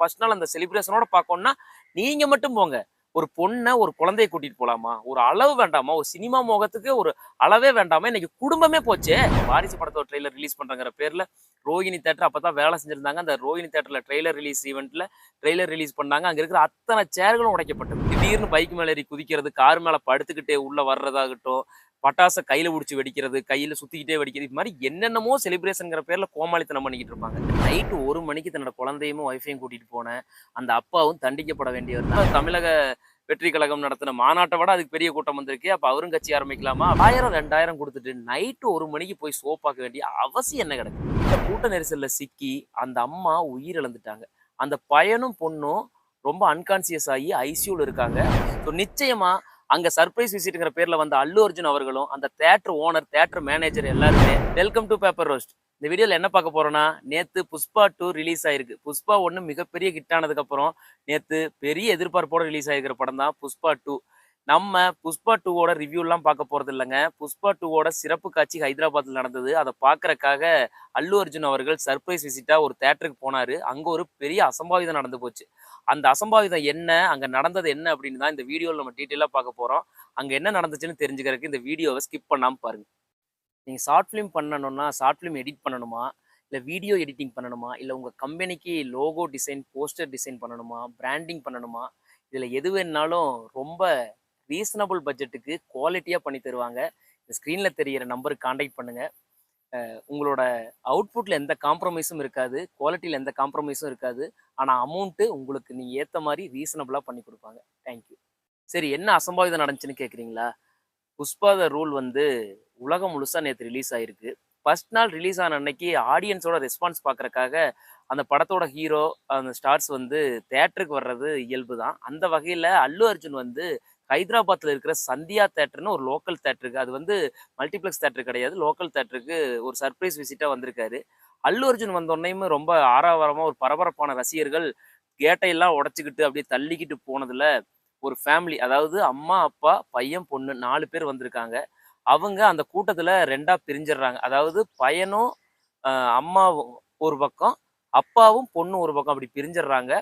First நாள் அந்த செலிப்ரேஷனோட பார்க்கணும்னா நீங்க மட்டும் போங்க. ஒரு பொண்ணை ஒரு குழந்தைய கூட்டிட்டு போலாமா? ஒரு அளவு வேண்டாமா? ஒரு சினிமா மோகத்துக்கு ஒரு அளவே வேண்டாமா? இன்னைக்கு குடும்பமே போச்சே. வாரிசு படத்தோட ட்ரெய்லர் ரிலீஸ் பண்றங்கிற பேர்ல ரோஹிணி தேட்டர் அப்பதான் வேலை செஞ்சிருந்தாங்க. அந்த ரோஹிணி தேட்டர்ல ட்ரெய்லர் ரிலீஸ் ஈவெண்ட்ல ட்ரெய்லர் ரிலீஸ் பண்ணாங்க. அங்க இருக்கிற அத்தனை சேர்களும் உடைக்கப்பட்டது. திடீர்னு பைக் மேல ஏறி குதிக்கிறது கார் மேல படுத்துக்கிட்டே உள்ள வர்றதாகட்டும் பட்டாசை கையில பிடிச்சி வெடிக்கிறது கையில சுத்திக்கிட்டே வெடிக்கிறது இது மாதிரி என்னென்னமோ செலிப்ரேஷனுங்கிற பேர்ல கோமாளித்தனம் பண்ணிக்கிட்டு இருப்பாங்க. நைட்டு ஒரு மணிக்கு தன்னோட குழந்தையும் ஒய்ஃபையும் கூட்டிட்டு போனேன் அந்த அப்பாவும் தண்டிக்கப்பட வேண்டியவர் தான். தமிழக வெற்றி கழகம் நடத்தின மாநாட்டை விட அதுக்கு பெரிய கூட்டம் வந்திருக்கு. அப்ப அவரும் கட்சி ஆரம்பிக்கலாமா? ஆயிரம் ரெண்டாயிரம் கொடுத்துட்டு நைட்டு ஒரு மணிக்கு போய் சோப்பாக்க வேண்டிய அவசியம் என்ன கிடக்கு? இந்த கூட்ட நெரிசல்ல சிக்கி அந்த அம்மா உயிர் இழந்துட்டாங்க அந்த பையனும் பொண்ணும் ரொம்ப அன்கான்சியஸ் ஆகி ஐசியூல இருக்காங்க. ஸோ நிச்சயமா அங்க சர்ப்ரைஸ் விசிட்டுங்கிற பேர்ல வந்த அல்லு அர்ஜுன் அவர்களும் அந்த தேட்டர் ஓனர் தேட்டர் மேனேஜர் எல்லாருமே வெல்கம் டு பேப்பர் ரோஸ்ட் இந்த வீடியோவில் என்ன பார்க்க போறோம்னா நேத்து புஷ்பா டூ ரிலீஸ் ஆயிருக்கு. புஷ்பா ஒன்று மிகப்பெரிய ஹிட் ஆனதுக்கு அப்புறம் நேத்து பெரிய எதிர்பார்ப்போட ரிலீஸ் ஆகிருக்கிற படம் தான் புஷ்பா டூ நம்ம புஷ்பா டூவோட ரிவ்யூலாம் பார்க்க போகிறது இல்லைங்க. புஷ்பா டூவோட சிறப்பு காட்சி ஹைதராபாத்தில் நடந்தது. அதை பார்க்குறக்காக அல்லு அர்ஜுன் அவர்கள் சர்ப்ரைஸ் விசிட்டாக ஒரு தேட்டருக்கு போனாரு. அங்கே ஒரு பெரிய அசம்பாவிதம் நடந்து போச்சு. அந்த அசம்பாவிதம் என்ன? அங்கே நடந்தது என்ன அப்படின்னு தான் இந்த வீடியோவில் நம்ம டீட்டெயிலாக பார்க்க போகிறோம் அங்கே என்ன நடந்துச்சுன்னு தெரிஞ்சுக்கிறதுக்கு இந்த வீடியோவை ஸ்கிப் பண்ணாமல் பாருங்கள் நீங்கள் ஷார்ட் ஃபிலிம் பண்ணணும்னா ஷார்ட் ஃபிலிம் எடிட் பண்ணணுமா? இல்லை வீடியோ எடிட்டிங் பண்ணணுமா? இல்லை உங்கள் கம்பெனிக்கு லோகோ டிசைன் போஸ்டர் டிசைன் பண்ணணுமா? பிராண்டிங் பண்ணணுமா? இதில் எது வேணுனாலும் ரொம்ப ரீசனபிள் பட்ஜெட்டுக்கு குவாலிட்டியாக பண்ணி தருவாங்க. இந்த ஸ்க்ரீனில் தெரிகிற நம்பருக்கு காண்டாக்ட் பண்ணுங்கள் உங்களோட அவுட்புட்டில் எந்த காம்ப்ரமைஸும் இருக்காது. குவாலிட்டியில் எந்த காம்ப்ரமைஸும் இருக்காது. ஆனால் அமௌண்ட்டு உங்களுக்கு நீங்கள் ஏற்ற மாதிரி ரீசனபிளாக பண்ணி கொடுப்பாங்க. தேங்க்யூ சரி என்ன அசம்பாவிதம் நடந்துச்சுன்னு கேட்குறீங்களா புஷ்பா த ரூல் வந்து உலகம் முழுசாக நேற்று ரிலீஸ் ஆகிருக்கு ஃபர்ஸ்ட் நாள் ரிலீஸ் ஆன அன்னைக்கு ஆடியன்ஸோட ரெஸ்பான்ஸ் பார்க்கறக்காக அந்த படத்தோட ஹீரோ அந்த ஸ்டார்ஸ் வந்து தேட்டருக்கு வர்றது இயல்பு தான் அந்த வகையில் அல்லு அர்ஜுன் வந்து ஹைதராபாத்தில் இருக்கிற சந்தியா தேட்டர்னு ஒரு லோக்கல் தேட்டருக்கு அது வந்து மல்டிப்ளெக்ஸ் தேட்டர் கிடையாது. லோக்கல் தேட்டருக்கு ஒரு சர்ப்ரைஸ் விசிட்டாக வந்திருக்காரு. அல்லு அர்ஜுன் வந்தோடனையுமே ரொம்ப ஆறாவரமாக ஒரு பரபரப்பான ரசிகர்கள் கேட்டையெல்லாம் உடச்சிக்கிட்டு அப்படியே தள்ளிக்கிட்டு போனதில் ஒரு ஃபேமிலி அதாவது அம்மா அப்பா பையன் பொண்ணு நாலு பேர் வந்திருக்காங்க. அவங்க அந்த கூட்டத்தில் ரெண்டாக பிரிஞ்சிடுறாங்க. அதாவது பையனும் அம்மாவும் ஒரு பக்கம் அப்பாவும் பொண்ணும் ஒரு பக்கம் அப்படி பிரிஞ்சிடுறாங்க.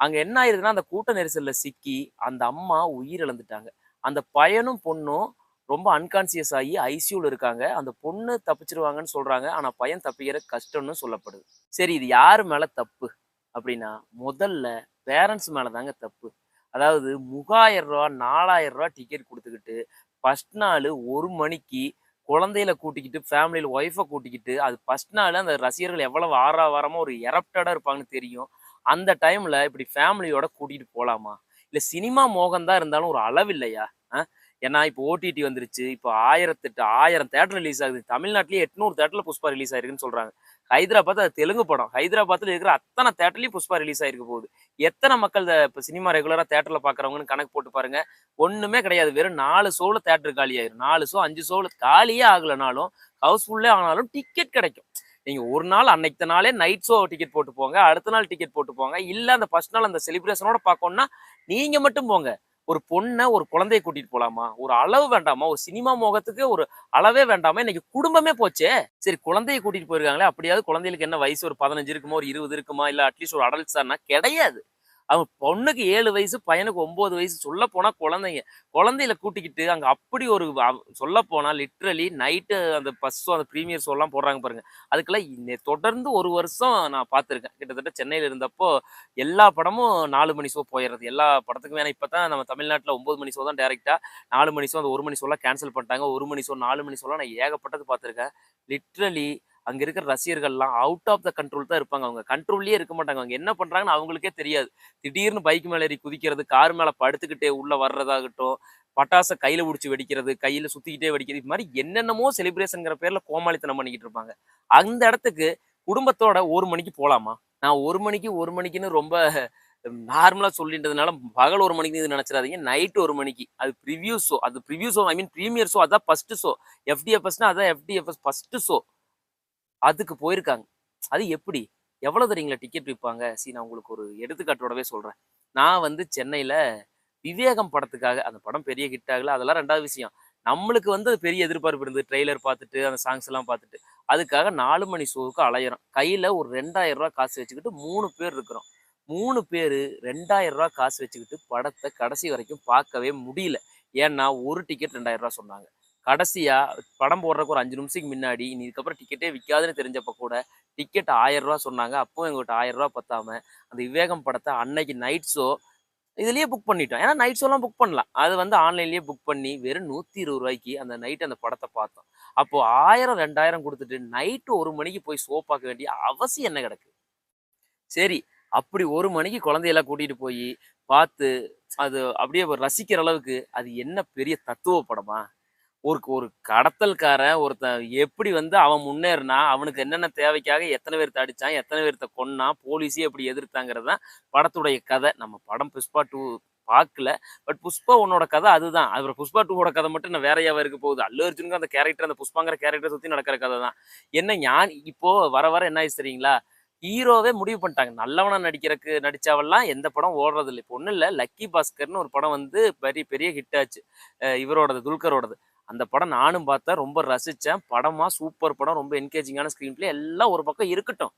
அங்க என்ன ஆயிருதுன்னா அந்த கூட்ட நெரிசல்ல சிக்கி அந்த அம்மா உயிர் இழந்துட்டாங்க அந்த பையனும் பொண்ணும் ரொம்ப அன்கான்சியஸ் ஆகி ஐசியூல இருக்காங்க. அந்த பொண்ணு தப்பிச்சிருவாங்கன்னு சொல்றாங்க. ஆனா பையன் தப்பிக்கிற கஷ்டம்னு சொல்லப்படுது. சரி இது யார் மேல தப்பு? அப்படின்னா முதல்ல பேரண்ட்ஸ் மேலே தாங்க தப்பு. அதாவது மூவாயிரம் ரூபா நாலாயிரம் ரூபா டிக்கெட் கொடுத்துக்கிட்டு ஃபர்ஸ்ட் நாள் ஒரு மணிக்கு குழந்தையில கூட்டிக்கிட்டு ஃபேமிலியில் ஒய்ஃபை கூட்டிக்கிட்டு அது ஃபஸ்ட் நாள் அந்த ரசிகர்கள் எவ்வளவு ஆறா ஒரு எரப்டடாக இருப்பாங்கன்னு தெரியும். அந்த டைமில் இப்படி ஃபேமிலியோட கூட்டிகிட்டு போகலாமா இல்லை சினிமா மோகம் தான் இருந்தாலும் ஒரு அளவு இல்லையா? ஏன்னா இப்போ ஓடிடி வந்துருச்சு. இப்போ ஆயிரத்தெட்டு ஆயிரம் தேட்டர் ரிலீஸ் ஆகுது. தமிழ்நாட்டிலேயே எட்நூறு தேட்டரில் புஷ்பா ரிலீஸ் ஆயிருக்குன்னு சொல்கிறாங்க ஹைதராபாத் அது தெலுங்கு படம். ஹைதராபாத்தில் இருக்கிற அத்தனை தேட்டர்லயும் புஷ்பா ரிலீஸ் ஆகிருக்க போகுது. எத்தனை மக்கள் இப்போ சினிமா ரெகுலராக தேட்டரில் பார்க்குறவங்கன்னு கணக்கு போட்டு பாருங்க. ஒன்றுமே கிடையாது. வெறும் நாலு ஷோல தேட்டர் காலி ஆயிரும் நாலு ஷோ அஞ்சு ஷோல காலியே ஆகலைனாலும் ஹவுஸ்ஃபுல்லே ஆனாலும் டிக்கெட் கிடைக்கும். நீங்க ஒரு நாள் அன்னைக்கு நாளே நைட் ஷோ டிக்கெட் போட்டு போங்க. அடுத்த நாள் டிக்கெட் போட்டு போங்க. இல்லை அந்த ஃபர்ஸ்ட் நாள் அந்த செலிப்ரேஷனோட பார்க்கணும்னா நீங்க மட்டும் போங்க. ஒரு பொண்ணை ஒரு குழந்தைய கூட்டிட்டு போலாமா? ஒரு அளவு வேண்டாமா? ஒரு சினிமா மோகத்துக்கு ஒரு அளவே வேண்டாமா? இன்னைக்கு குடும்பமே போச்சே. சரி குழந்தைய கூட்டிட்டு போயிருக்காங்களே அப்படியாவது குழந்தைகளுக்கு என்ன வயசு? ஒரு பதினஞ்சு இருக்குமா? ஒரு இருபது இருக்குமா? இல்ல அட்லீஸ்ட் ஒரு அடல்ட்ஸானா கிடையாது. அவன் பொண்ணுக்கு ஏழு வயசு பையனுக்கு ஒம்பது வயசு சொல்ல போனால் குழந்தைங்க. குழந்தையில கூட்டிக்கிட்டு அங்கே அப்படி ஒரு சொல்ல போனால் லிட்ரலி நைட்டு அந்த பஸ்ஸும் அந்த ப்ரீமியர் ஷோலாம் போடுறாங்க பாருங்க. அதுக்கெல்லாம் இன்னை- தொடர்ந்து ஒரு வருஷம் நான் பார்த்துருக்கேன். கிட்டத்தட்ட சென்னையில் இருந்தப்போ எல்லா படமும் நாலு மணி ஷோ போயிடுறது எல்லா படத்துக்கும் வேணா இப்பதான் நம்ம தமிழ்நாட்டில் ஒம்பது மணி ஷோ தான் டேரக்டா நாலு மணி ஷோ அந்த ஒரு மணி ஷோலாம் கேன்சல் பண்ணிட்டாங்க. ஒரு மணி ஷோ நாலு மணி ஷோலாம் நான் ஏகப்பட்டது பார்த்துருக்கேன். லிட்ரலி அங்க இருக்கிற ரசிகர்கள்லாம் அவுட் ஆஃப் த கண்ட்ரோல் தான் இருப்பாங்க. அவங்க கண்ட்ரோல்லயே இருக்க மாட்டாங்க. அவங்க என்ன பண்றாங்கன்னு அவங்களுக்கே தெரியாது. திடீர்னு பைக் மேல ஏறி குதிக்கிறது கார் மேல படுத்துக்கிட்டே உள்ள வர்றதாகட்டும் பட்டாசை கையில பிடிச்சி வெடிக்கிறது கையில சுத்திக்கிட்டே வெடிக்கிறது இது மாதிரி என்னென்னமோ செலிப்ரேஷன்ங்கிற பேர்ல கோமாளித்தனம் பண்ணிக்கிட்டு இருப்பாங்க. அந்த இடத்துக்கு குடும்பத்தோட ஒரு மணிக்கு போலாமா? நான் ஒரு மணிக்கு ஒரு மணிக்குன்னு ரொம்ப நார்மலா சொல்லின்றதுனால பகல் ஒரு மணிக்கு இது நினைச்சிடாதீங்க. நைட் ஒரு மணிக்கு. அது ப்ரிவியூ ஷோ அது preview show I mean premiere show அதான் ஃபர்ஸ்ட் ஷோ எஃப்டிஎஃப்எஸ்னா அதான் எஃப்டிஎஃப்எஸ் ஃபர்ஸ்ட் ஷோ அதுக்கு போயிருக்காங்க. அது எப்படி? எவ்வளோ தெரியுங்களா டிக்கெட் விற்பாங்க சி நான் உங்களுக்கு ஒரு எடுத்துக்காட்டோடவே சொல்கிறேன் நான் வந்து சென்னையில் விவேகம் படத்துக்காக அந்த படம் பெரிய ஹிட் ஆகல. அதெல்லாம் ரெண்டாவது விஷயம். நம்மளுக்கு வந்து அது பெரிய எதிர்பார்ப்பு இருந்தது. ட்ரெய்லர் பார்த்துட்டு அந்த சாங்ஸ் எல்லாம் பார்த்துட்டு. அதுக்காக நாலு மணி ஷோவுக்கு அலையிறோம். கையில் ஒரு ரெண்டாயிரம் ரூபா காசு வச்சுக்கிட்டு மூணு பேர் இருக்கிறோம். மூணு பேர் ரெண்டாயிரம் ரூபா காசு வச்சுக்கிட்டு படத்தை கடைசி வரைக்கும் பார்க்கவே முடியல. ஏன்னா ஒரு டிக்கெட் ரெண்டாயிரம் ரூபா சொன்னாங்க. கடைசியா படம் போடுறதுக்கு ஒரு அஞ்சு நிமிஷத்துக்கு முன்னாடி நீ இதுக்கப்புறம் டிக்கெட்டே விற்காதுன்னு தெரிஞ்சப்ப கூட டிக்கெட் ஆயிரம் ரூபா சொன்னாங்க. அப்பவும் எங்கள்கிட்ட ஆயிரம் ரூபா பத்தாம அந்த விவேகம் படத்தை அன்னைக்கு நைட் ஷோ இதுலயே புக் பண்ணிட்டோம். ஏன்னா நைட் ஷோலாம் புக் பண்ணலாம் அது வந்து ஆன்லைன்லயே புக் பண்ணி வெறும் நூத்தி இருபது ரூபாய்க்கு அந்த நைட் அந்த படத்தை பார்த்தோம். அப்போ ஆயிரம் ரெண்டாயிரம் கொடுத்துட்டு நைட்டு ஒரு மணிக்கு போய் ஷோ பார்க்க வேண்டிய அவசியம் என்ன கிடக்கு? சரி அப்படி ஒரு மணிக்கு குழந்தையெல்லாம் கூட்டிட்டு போய் பார்த்து அது அப்படியே ரசிக்கிற அளவுக்கு அது என்ன பெரிய தத்துவ படமா? ஒரு ஒரு கடத்தல்காரன் ஒருத்தன் எப்படி வந்து அவன் முன்னேறினா அவனுக்கு என்னென்ன தேவைக்காக எத்தனை பேர்த்த அடித்தான் எத்தனை பேர்த்த கொன்னா போலீஸே எப்படி எதிர்த்தாங்கிறது தான் படத்துடைய கதை. நம்ம படம் புஷ்பா டூ பார்க்கல பட் புஷ்பா உன்னோட கதை அதுதான். அப்புறம் புஷ்பா டூவோட கதை மட்டும் நான் வேறையாவா இருக்க போகுது. அல்லு அர்ஜுனுக்கு அந்த கேரக்டர் அந்த புஷ்பாங்கிற கேரக்டர் சுற்றி நடக்கிற கதை தான். என்ன ஞான் இப்போ வர வர என்ன ஆயிடுச்சு தெரியுங்களா? ஹீரோவே முடிவு பண்ணிட்டாங்க. நல்லவனா நடிக்கிறக்கு நடிச்சாவெல்லாம் எந்த படம் ஓடுறது இல்லை இப்போ ஒன்றும் இல்லை. லக்கி பாஸ்கர்னு ஒரு படம் வந்து பெரிய பெரிய ஹிட் ஆச்சு. இவரோடது துல்கரோடது. அந்த படம் நானும் பார்த்தேன் ரொம்ப ரசித்தேன் படமாக சூப்பர் படம் ரொம்ப என்கேஜிங்கான ஸ்க்ரீன் பிளே எல்லாம் ஒரு பக்கம் இருக்கட்டும்.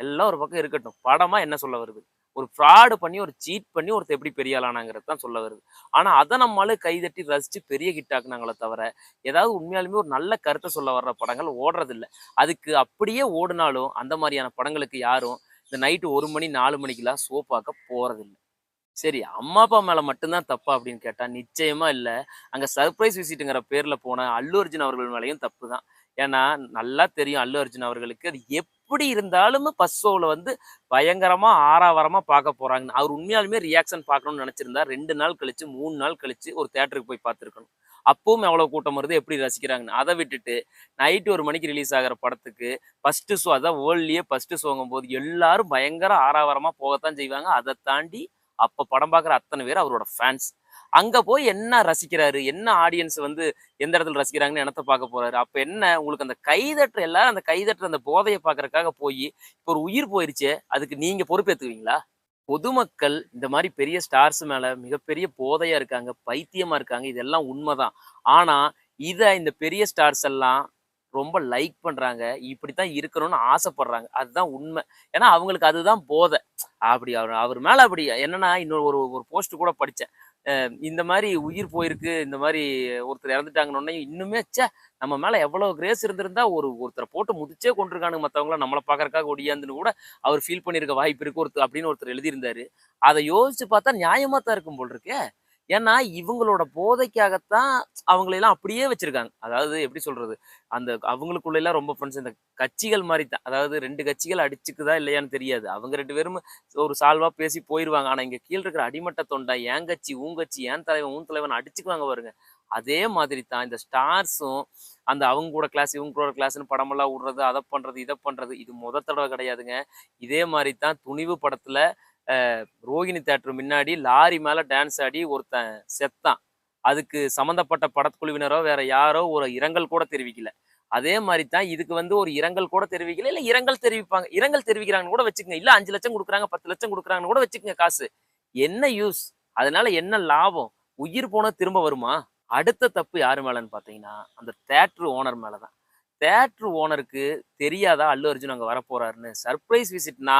எல்லாம் ஒரு பக்கம் இருக்கட்டும். படமாக என்ன சொல்ல வருது? ஒரு ஃப்ராடு பண்ணி ஒரு சீட் பண்ணி ஒருத்தர் எப்படி பெரிய ஆளானாங்கிறது தான் சொல்ல வருது. ஆனால் அதை நம்மளால கைதட்டி ரசித்து பெரிய ஹிட் ஆக்குனாங்களே தவிர ஏதாவது உண்மையாலுமே ஒரு நல்ல கருத்தை சொல்ல வர்ற படங்கள் ஓடுறதில்ல. அதுக்கு அப்படியே ஓடினாலும் அந்த மாதிரியான படங்களுக்கு யாரும் இந்த நைட்டு ஒரு மணி நாலு மணிக்கெல்லாம் ஷோ பார்க்க சரி அம்மா அப்பா மேல மட்டும்தான் தப்பா அப்படின்னு கேட்டா நிச்சயமா இல்ல. அங்க சர்ப்ரைஸ் விசிட்டுங்கிற பேர்ல போன அல்லு அர்ஜுன் அவர்கள் மேலையும் தப்பு தான் ஏன்னா நல்லா தெரியும் அல்லு அர்ஜுன் அவர்களுக்கு. அது எப்படி இருந்தாலும் பஸ் ஷோவில் வந்து பயங்கரமா ஆறாவரமா பார்க்க போறாங்க. அவர் உண்மையாலுமே ரியாக்ஷன் பார்க்கணும்னு நினைச்சிருந்தா ரெண்டு நாள் கழிச்சு மூணு நாள் கழிச்சு ஒரு தேட்டருக்கு போய் பார்த்துருக்கணும். அப்பவும் எவ்வளவு கூட்டம் வருது எப்படி ரசிக்கிறாங்கன்னு. அதை விட்டுட்டு நைட்டு ஒரு மணிக்கு ரிலீஸ் ஆகிற படத்துக்கு ஃபர்ஸ்ட் ஷோ அதான் வேர்ல்ட்லயே ஃபர்ஸ்ட் ஷோங்கும் போது எல்லாரும் பயங்கர ஆறாவரமா போகத்தான் செய்வாங்க. அதை தாண்டி அப்போ படம் பார்க்குற அத்தனை பேர் அவரோட ஃபேன்ஸ் அங்கே போய் என்ன ரசிக்கிறாரு? என்ன ஆடியன்ஸ் வந்து எந்த இடத்துல ரசிக்கிறாங்கன்னு இடத்த பார்க்க போறாரு? அப்போ என்ன உங்களுக்கு அந்த கைதட்டு எல்லாரும் அந்த கைதட்டு அந்த போதையை பார்க்கறக்காக போய் இப்போ ஒரு உயிர் போயிருச்சு அதுக்கு நீங்கள் பொறுப்பேற்றுவீங்களா பொதுமக்கள் இந்த மாதிரி பெரிய ஸ்டார்ஸ் மேலே மிகப்பெரிய போதையாக இருக்காங்க பைத்தியமாக இருக்காங்க இதெல்லாம் உண்மைதான். ஆனால் இதை இந்த பெரிய ஸ்டார்ஸ் எல்லாம் ரொம்ப லைக் பண்ணுறாங்க இப்படி தான் இருக்கணும்னு ஆசைப்படுறாங்க. அதுதான் உண்மை. ஏன்னா அவங்களுக்கு அதுதான் போதை. அப்படி அவர் அவர் மேலே அப்படி என்னன்னா இன்னொரு ஒரு ஒரு போஸ்ட் கூட படிச்சேன். இந்த மாதிரி உயிர் போயிருக்கு இந்த மாதிரி ஒருத்தர் இறந்துட்டாங்கன்னு இன்னுமே ச்சே நம்ம மேலே எவ்வளோ கிரேஸ் இருந்திருந்தா ஒரு ஒருத்தரை போட்டு முதிச்சே கொண்டிருக்கானுங்க மற்றவங்கள நம்மளை பார்க்கறக்காக ஒடியாந்துன்னு கூட அவர் ஃபீல் பண்ணியிருக்க வாய்ப்பு இருக்கு ஒருத்தர் அப்படின்னு ஒருத்தர் எழுதியிருந்தாரு. அதை யோசிச்சு பார்த்தா நியாயமாக தான் இருக்கும் போல் இருக்கே. ஏன்னா இவங்களோட போதைக்காகத்தான் அவங்களெல்லாம் அப்படியே வச்சிருக்காங்க. அதாவது எப்படி சொல்றது? அந்த அவங்களுக்குள்ள எல்லாம் ரொம்ப ஃப்ரெண்ட்ஸ் இந்த கட்சிகள் மாதிரி தான். அதாவது ரெண்டு கட்சிகள் அடிச்சுக்குதா இல்லையான்னு தெரியாது. அவங்க ரெண்டு பேரும் ஒரு சால்வா பேசி போயிருவாங்க. ஆனா இங்க கீழே இருக்கிற அடிமட்ட தொண்டை ஏன் கட்சி? உன் கட்சி? ஏன் தலைவன்? உன் தலைவன்? அடிச்சுக்குவாங்க பாருங்க. அதே மாதிரி தான் இந்த ஸ்டார்ஸும் அந்த அவங்க கூட கிளாஸ் இவங்க கூட கிளாஸ்னு படமெல்லாம் விடுறது அதை பண்றது இதை பண்றது இது முத தடவை கிடையாதுங்க. இதே மாதிரி தான் துணிவு படத்துல ரோகிணி தேட்டர் முன்னாடி லாரி மேலே டான்ஸ் ஆடி ஒருத்தன் செத்தான். அதுக்கு சம்மந்தப்பட்ட படக்குழுவினரோ வேற யாரோ ஒரு இரங்கல் கூட தெரிவிக்கல. அதே மாதிரி தான் இதுக்கு வந்து ஒரு இரங்கல் கூட தெரிவிக்கல இல்லை இரங்கல் தெரிவிப்பாங்க இரங்கல் தெரிவிக்கிறாங்கன்னு கூட வச்சுக்கோங்க. இல்லை அஞ்சு லட்சம் கொடுக்குறாங்க பத்து லட்சம் கொடுக்குறாங்கன்னு கூட வச்சுக்கோங்க காசு. என்ன யூஸ்? அதனால என்ன லாபம்? உயிர் போனால் திரும்ப வருமா? அடுத்த தப்பு யார் மேலன்னு பார்த்தீங்கன்னா அந்த தேட்ரு ஓனர் மேலே தான் தேட்ரு ஓனருக்கு தெரியாதா அல்லு அர்ஜுன் அங்கே வரப்போறாருன்னு? சர்ப்ரைஸ் விசிட்னா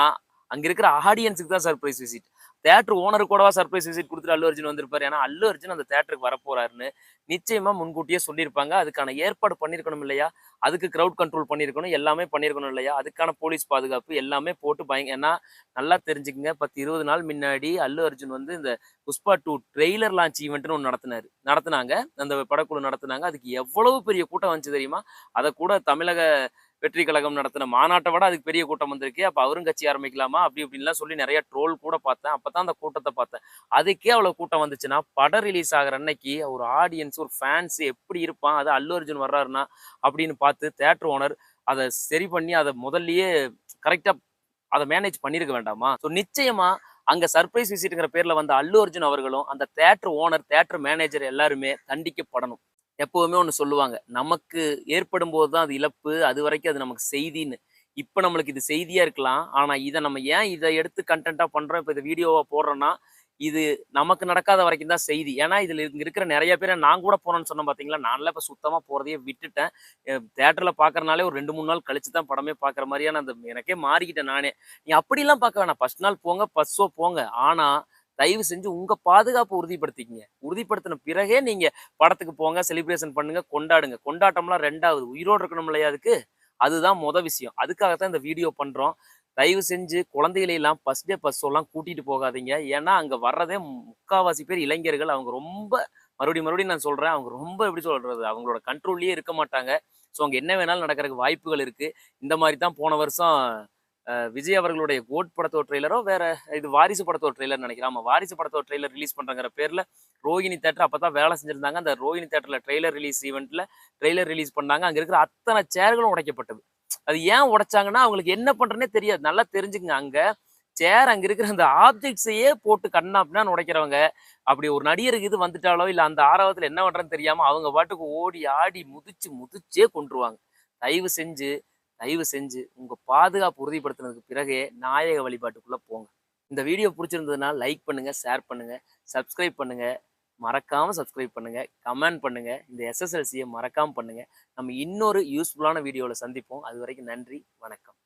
அங்க இருக்கிற ஆடியன்ஸுக்கு தான் சர்ப்ரைஸ் விசிட் தேட்டர் ஓனர் கூடவா சர்ப்ரைஸ் விசிட் கொடுத்துட்டு அல்லு அர்ஜுன் வந்திருப்பாரு. ஏன்னா அல்லு அர்ஜுன் அந்த தேட்டருக்கு வரப்போறாருன்னு நிச்சயமா முன்கூட்டியே சொல்லியிருப்பாங்க. அதுக்கான ஏற்பாடு பண்ணியிருக்கணும் இல்லையா? அதுக்கு கிரவுட் கண்ட்ரோல் பண்ணியிருக்கணும். எல்லாமே பண்ணியிருக்கணும் இல்லையா? அதுக்கான போலீஸ் பாதுகாப்பு எல்லாமே போட்டு பயங்க ஏன்னா நல்லா தெரிஞ்சுக்கங்க. பத்து இருபது நாள் முன்னாடி அல்லு அர்ஜுன் வந்து இந்த புஷ்பா டூ ட்ரெய்லர் லான்ச் ஈவெண்ட்னு ஒன்று நடத்தினாரு. நடத்தினாங்க. அந்த படக்குழு நடத்தினாங்க. அதுக்கு எவ்வளவு பெரிய கூட்டம் வந்துச்சு தெரியுமா? அதை கூட தமிழக வெற்றி கழகம் நடத்தின மாநாட்டை விட அதுக்கு பெரிய கூட்டம் வந்திருக்கு. அப்போ அவரும் கட்சி ஆரம்பிக்கலாமா? அப்படி இப்படின்லாம் சொல்லி நிறைய ட்ரோல் கூட பார்த்தேன். அப்போ தான் அந்த கூட்டத்தை பார்த்தேன். அதுக்கே அவ்வளோ கூட்டம் வந்துச்சுன்னா படம் ரிலீஸ் ஆகிற அன்னைக்கு ஒரு ஆடியன்ஸ் ஒரு ஃபேன்ஸ் எப்படி இருப்பான்? அது அல்லு அர்ஜுன் வர்றாருன்னா அப்படின்னு பார்த்து தேட்டர் ஓனர் அதை சரி பண்ணி அதை முதல்லயே கரெக்டாக அதை மேனேஜ் பண்ணியிருக்க வேண்டாமா? ஸோ நிச்சயமா அங்க சர்ப்ரைஸ் விசிட்டுங்கிற பேர்ல வந்த அல்லு அர்ஜுன் அவர்களும் அந்த தேட்டர் ஓனர் தேட்டர் மேனேஜர் எல்லாருமே தண்டிக்கப்படணும். எப்போவுமே ஒன்று சொல்லுவாங்க. நமக்கு ஏற்படும் போது தான் அது இழப்பு அது வரைக்கும் அது நமக்கு செய்தின்னு. இப்போ நம்மளுக்கு இது செய்தியாக இருக்கலாம். ஆனால் இதை நம்ம ஏன் இதை எடுத்து கண்டென்ட்டாக பண்ணுறோம் இப்போ இதை வீடியோவாக போடுறோன்னா இது நமக்கு நடக்காத வரைக்கும் தான் செய்தி. ஏன்னா இதில் இருக்கிற நிறைய பேரை நான் கூட போனேன்னு சொன்னேன் பார்த்தீங்களா நான்லாம் இப்போ சுத்தமாக போகிறதையே விட்டுட்டேன். தேட்டரில் பார்க்குறனாலே ஒரு ரெண்டு மூணு நாள் கழிச்சு தான் படமே பார்க்குற மாதிரியான அந்த எனக்கே மாறிக்கிட்டேன் நானே. நீ அப்படிலாம் பார்க்க வேணாம். ஃபஸ்ட் நாள் போங்க பஸ்ஸோ ஷோ போங்க. ஆனால் தயவு செஞ்சு உங்க பாதுகாப்பு உறுதிப்படுத்திக்கங்க. உறுதிப்படுத்தின பிறகே நீங்க படத்துக்கு போங்க செலிப்ரேஷன் பண்ணுங்க கொண்டாடுங்க. கொண்டாட்டம்லாம் ரெண்டாவது. உயிரோடு இருக்கணும் இல்லையா அதுக்கு? அதுதான் முத விஷயம். அதுக்காகத்தான் இந்த வீடியோ பண்றோம். தயவு செஞ்சு குழந்தைகளையெல்லாம் ஃபஸ்ட் டே ஃபர்ஸ்ட் ஷோலாம் கூட்டிட்டு போகாதீங்க. ஏன்னா அங்க வர்றதே முக்காவாசி பேர் இளைஞர்கள். அவங்க ரொம்ப மறுபடியும் மறுபடியும் நான் சொல்றேன். அவங்க ரொம்ப எப்படி சொல்றது? அவங்களோட கண்ட்ரோல்லயே இருக்க மாட்டாங்க. ஸோ அங்கே என்ன வேணாலும் நடக்கிறதுக்கு வாய்ப்புகள் இருக்கு. இந்த மாதிரி தான் போன வருஷம் விஜய் அவர்களுடைய கோட் படத்தோட ட்ரெய்லரோ வேற இது வாரிசு படத்தோட ட்ரெய்லர் நினைக்கிறேன். ஆமா வாரிசு படத்தோட ட்ரெய்லர் ரிலீஸ் பண்றங்கிற பேர்ல ரோஹிணி தேட்டர் அப்பதான் வேலை செஞ்சிருந்தாங்க. அந்த ரோஹிணி தேட்டர்ல ட்ரெய்லர் ரிலீஸ் ஈவெண்ட்ல ட்ரெய்லர் ரிலீஸ் பண்ணாங்க. அங்க இருக்கிற அத்தனை சேர்களும் உடைக்கப்பட்டது. அது ஏன் உடைச்சாங்கன்னா அவங்களுக்கு என்ன பண்றேனே தெரியாது. நல்லா தெரிஞ்சுங்க அங்க சேர் அங்க இருக்கிற அந்த ஆப்ஜெக்ட்ஸையே போட்டு கண்ணாப்பினா உடைக்கிறவங்க? அப்படி ஒரு நடிகருக்கு இது வந்துட்டாலோ இல்ல அந்த ஆரவத்துல என்ன பண்றேன்னு தெரியாம அவங்க பாட்டுக்கு ஓடி ஆடி முதிச்சு முதிச்சே கொண்டுருவாங்க தயவு செஞ்சு தயவு செஞ்சு உங்கள் பாதுகாப்பு உறுதிப்படுத்தினதுக்கு பிறகே நாயக வழிபாட்டுக்குள்ளே போங்க. இந்த வீடியோ பிடிச்சிருந்ததுன்னா லைக் பண்ணுங்கள் ஷேர் பண்ணுங்கள் சப்ஸ்கிரைப் பண்ணுங்கள் மறக்காமல் சப்ஸ்கிரைப் பண்ணுங்கள் கமெண்ட் பண்ணுங்கள் இந்த எஸ்எஸ்எல்சியை மறக்காமல் பண்ணுங்கள் நம்ம இன்னொரு யூஸ்ஃபுல்லான வீடியோவில் சந்திப்போம். அது வரைக்கும் நன்றி வணக்கம்.